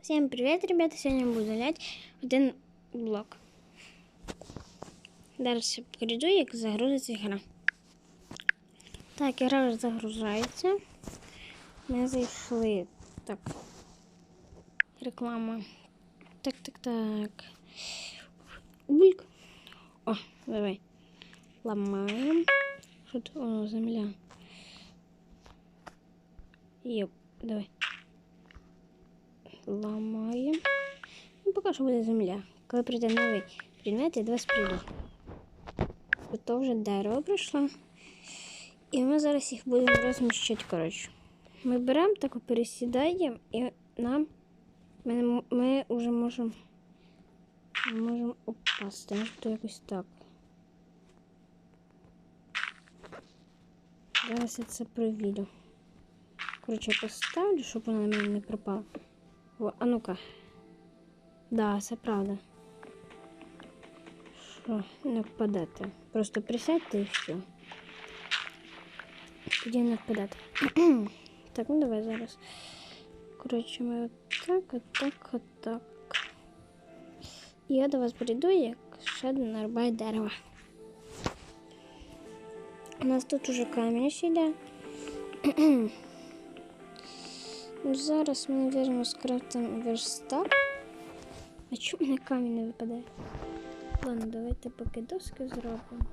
Всем привет, ребята! Сегодня буду удаляти один блок. Дальше покажу, як загрузиться гра. Так, гра вже загружається. Ми зайшли. Так. Реклама. Так, так, так. Бульк. О, давай. Ламаємо. Що тут? О, земля. Йоп, давай. Ламаємо. Ну, поки що буде земля. Коли прийде новий предмет, я до вас прийду. Ото дерево прийшло. І ми зараз їх будемо розміщати, коротше. Ми беремо, так пересідаємо, і нам ми, ми вже можемо можемо упасти. Може, то якось так. Зараз я це провірю. Коротше, я поставлю, щоб вона на мене не пропала. О, а ну-ка. Да, це правда. Що, не впадати. Просто присядьте і все. Тоді не впадати. так, ну давай зараз. Коротше, ми отак, отак, отак. І я до вас прийду, як ще нарубаю дерево. У нас тут уже камінь сидять. Зараз ми, наверное, скрафтимо верстак. А чому мене камінь не випадає? Ладно, давайте поки доски зробимо.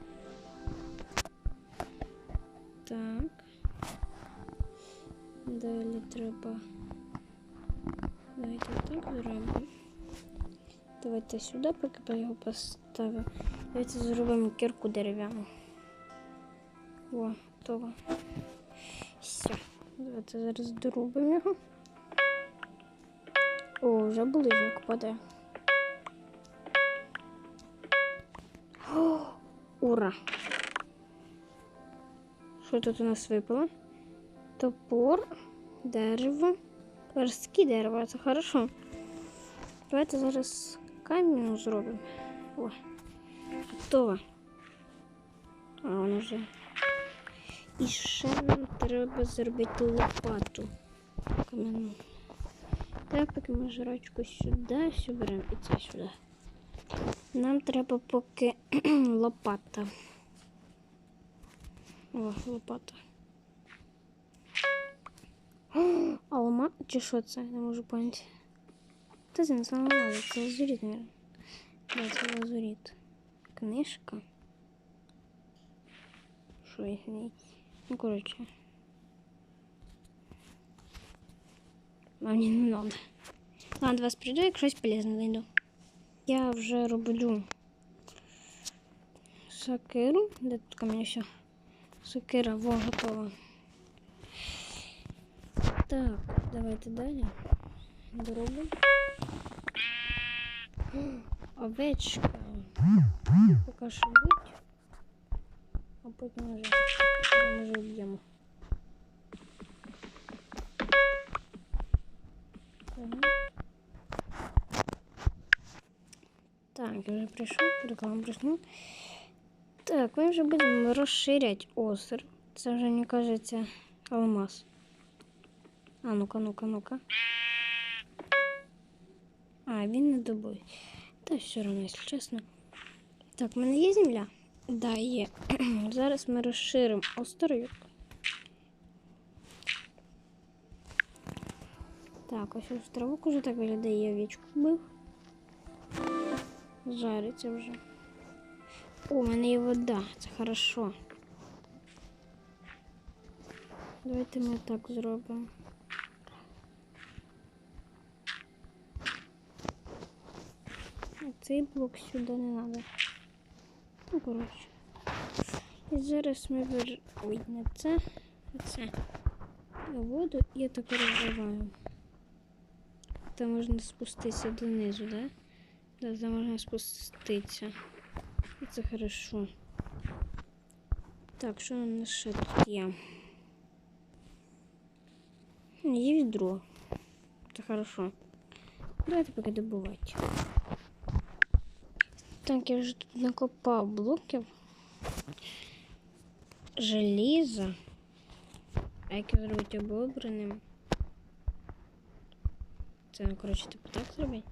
Так. Далі треба. Давайте так зробимо. Давайте сюди, поки я його поставив. Давайте зробимо кірку дерев'яну. О, готово. Все. Давайте зараз дорубимо його. О, вже булижник падає. О, ура! Що тут у нас випало? Топор, дерево, верстки дерева, це хорошо. Давайте зараз камінь зробимо. О, готово. А, воно вже. І ще нам треба зробити лопату кам'яну. Так, поки ми жрачку сюди, все беремо і це сюди. Нам треба поки лопата. О, лопата. Алма, чи що це? Не можу поняти. Та це не саме це лазурит, наверное. Да, це лазурит. Книжка. Що їх. Ну, короче. Мені не надо. Ладно, вас прийду, як щось полезне знайду. Я вже роблю сокиру. Де тут ко мені все? Сокира, во, готова. Так, давайте далі. Доробимо. Овечка. Поки що будь. А потім вже, потім вже вб'ємо. Ага. Так, я вже прийшов, реклама прийшла. Так, ми вже будемо розширяти остров. Це вже, мені кажеться, алмаз. А ну-ка, ну-ка, ну-ка. А, він не добує. Та все одно, якщо чесно. Так, в мене є земля? Да, є. Зараз ми розширимо острів. Так, ось островок уже так виглядає, я овечку вбив. Жариться вже. О, у мене є вода, це хорошо. Давайте ми так зробимо. Цей блок сюди не треба. Ну, коротше. І зараз ми вир... Ой, не це, а це. Воду і так розливаємо. Там можна спуститися донизу, да? Да, там можна спуститися. І це хорошо. Так, що у нас ще тут є? Є відро. Це хорошо. Давайте поки добувати. Так, я вже тут накопав блоків. Желізо. А як його зробити обобраним? Це, коротше, типу так зробити.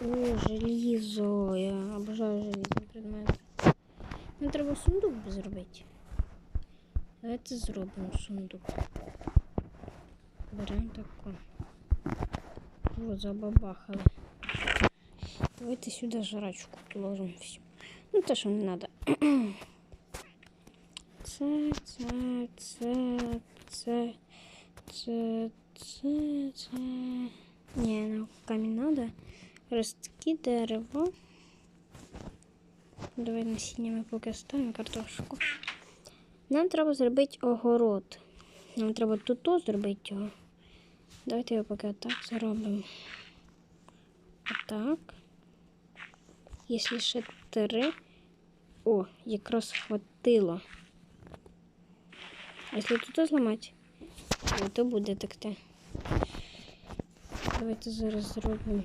О, желізо. Я обожаю желізні предмети. Нам треба сундук би зробити. Давайте зробимо сундук. Беремо таку. О, забабахали. Давайте сюди жрачку положимо всю. Ну, те, що не треба. Це, це, це, це, це, це, це. Ні, нам камінь надо. Ростки, дерево. Давай насіння ми поки ставимо картошку. Нам треба зробити огород. Нам треба тут зробити його. Давайте його поки отак зробимо. Отак. Якщо ще три. О, якраз хватило. А якщо тут зламати, то, буде так-те. Давайте зараз зробимо.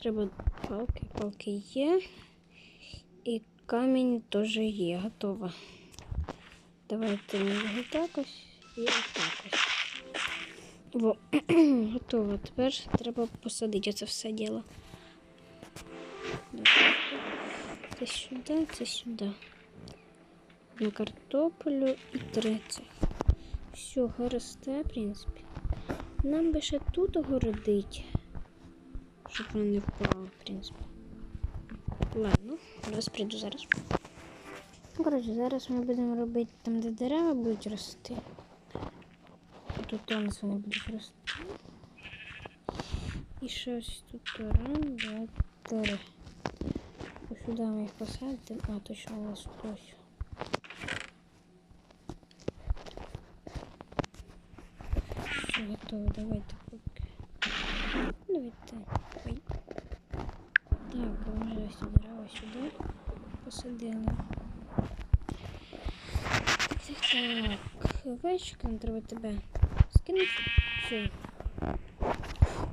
Треба палки, палки є. І камінь теж є, готово. Давайте його так ось і отак ось. Во, готово. Тепер треба посадити це все діло. Це сюди, це сюди. На картоплю і три. Все, росте, в принципі. Нам би ще тут огородить, щоб воно не впало, в принципі. Ладно, зараз прийду зараз. Ну, зараз ми будемо робити там, де дерева будуть рости. Тут нас вони будуть рости. І щось тут раз, два, три. Сюди ми їх посадимо. А, точно у нас ось. Все готово, давайте поки. Давайте. Ой. Так, ось дерева сюди посадили. Так, так. Нам треба тебе скинути. Все.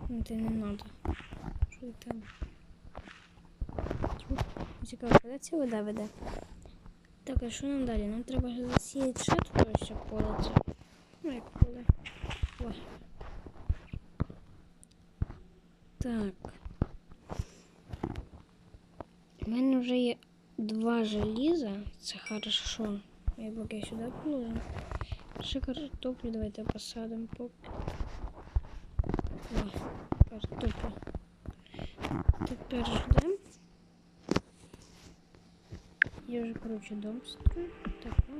Ну, ти не надо. Ти там? Куди ця вода веде? Так, а що нам далі? Нам треба засіяти ще ось поле. Ну, як поле. Ой. Так. У мене вже є два желіза. Це хорошо. Я поки сюди положу. Ще картоплю давайте посадимо поки. О, картоплю. Тепер ждемо. Я вже, коротше, дом строю. Таку,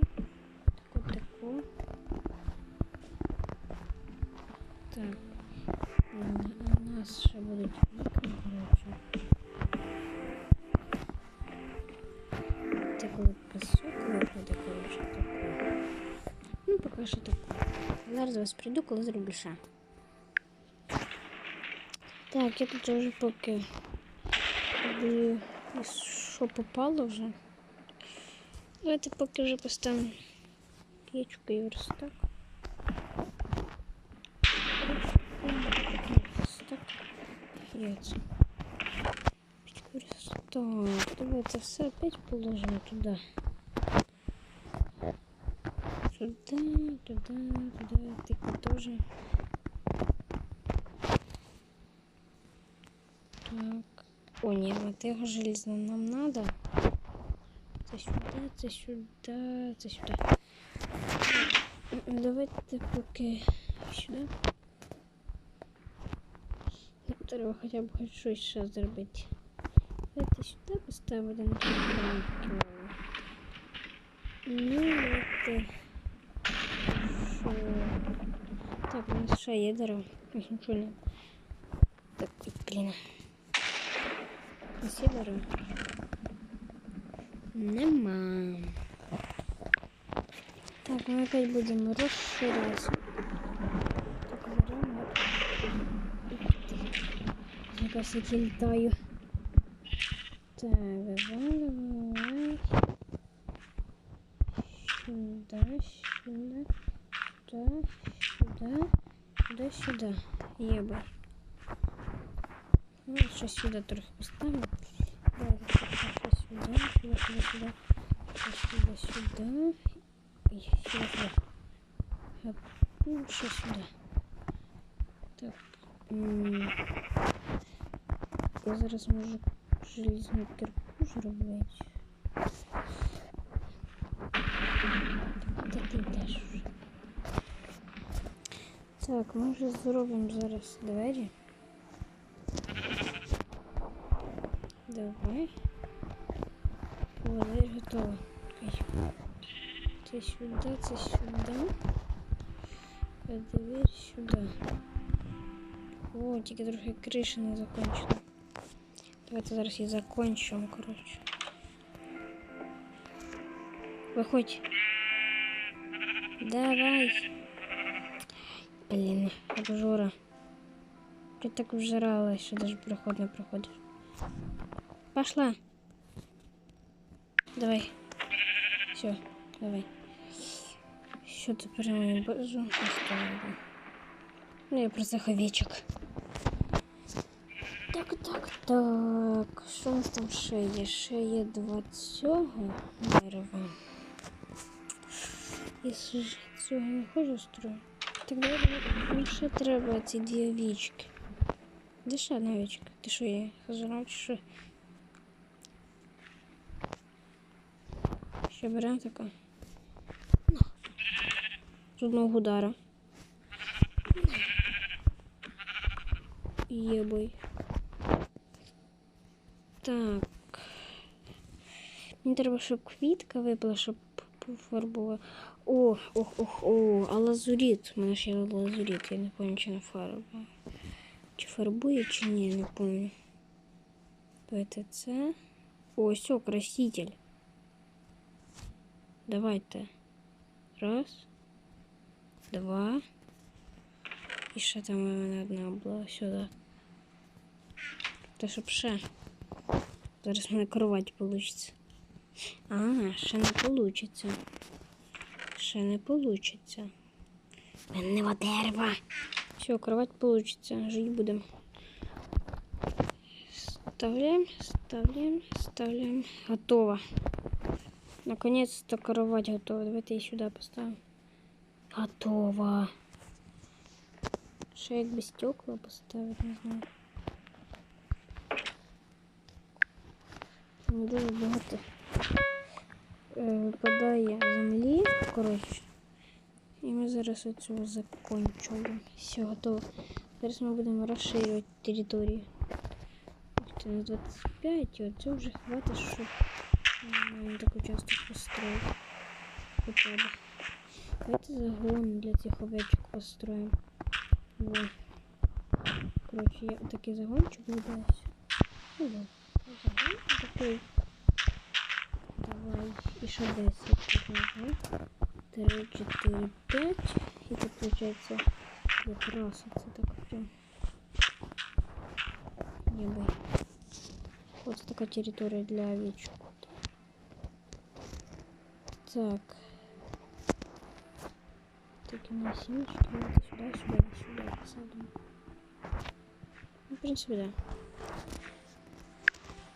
таку, таку. Так. У нас ще будуть вікна. Це коли пасок виходить, коротше, таку. Ну, поки що таку. Зараз вас прийду, коли зроблю. Так, я тут вже поки що попало вже. Давайте поки вже поставимо печку і верстак. Верстак. Яйця. Печку верстак. Давайте все опять положимо туда. Туда, туда, туда. Тыква тоже. Так. О, ні, вот його железно нам надо. Це сюди, це сюди, це сюди. Давайте поки сюди. Треба хоча б хоч щось ще зробити. Давайте сюди поставити на кілька. Ну, давайте. Що? Так, у нас ще є дерево. Ось нічого не. Так, блін. Ось є дерево. Нема. Так, мы опять будем расширяться. Так, берем. Я летаю. Так, вываливай. Сюда, сюда, сюда, сюда, сюда, сюда. Еба. Ну, сейчас сюда трохи поставим. Давай, сюда, сюда, сюда, сюда, сюда, сюда, и сюда, сюда. Еще сюда. Так. Я зараз можу железну кирку зробити. Та ти теж вже. Так, ми вже зробимо зараз двері. Давай. О, двері готова. Окей. Це сюди, це сюди. А дверь сюди. О, тільки трохи криша не закончена. Давайте зараз її закончимо, коротше. Виходь. Давай. Блін, обжора. Ти так вжиралась, що даже проход не проходиш. Пошла. Давай. Все, давай. Що ти прямо бажу оставити? Ну, я просто ховечок. Так, так, так. Що у нас там ще є? Ще є два дерева. І з цього не хочу строїти. Так мені ще треба ці дві овічки. Де ще одна овічка? Є? Зажрав чи що? Ще беремо така. З одного удара. Єбой. Так. Мені треба, щоб квітка випала, щоб пофарбувала. О, ох, ох, о, а лазуріт. У мене ще є лазуріт, я не пам'ятаю, чи не фарба. Чи фарбує, чи ні, не пам'ятаю. Давайте це. О, все, краситель. Давайте. Раз. Два. І ще там у мене одна була сюди. Та щоб ще. Зараз в мене кровать получиться. А, ще не получиться. Ще не получиться. Мене дерева. Все, кровать получится. Жить будем. Вставляем, вставляем, вставляем. Готово. Наконец-то кровать готова. Давайте ее сюда поставим. Готово. Ще якби стекла поставити, не знаю. Там дуже багато е, випадає землі, коротше. І ми зараз оцього закінчуємо. Все, готово. Зараз ми будемо розширювати територію. Ух ти, на 25, і оце вже хватить, щоб не так часто построїти. Хоча б. Давайте загон для цих овечок построїмо. Во. Коротше, я такий загончик видався. Ну да. Загон такий. Давай. І ще 10. Ага. 3, 4, 5. І це виходить якраз оце так прям. Ніби. Ось така територія для овечок. Так. Такі насінчики. Давайте сюда, сюда, сюда посадим. Ну, в принципе, да.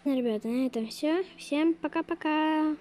Ну, ребята, на этом все. Всем пока-пока.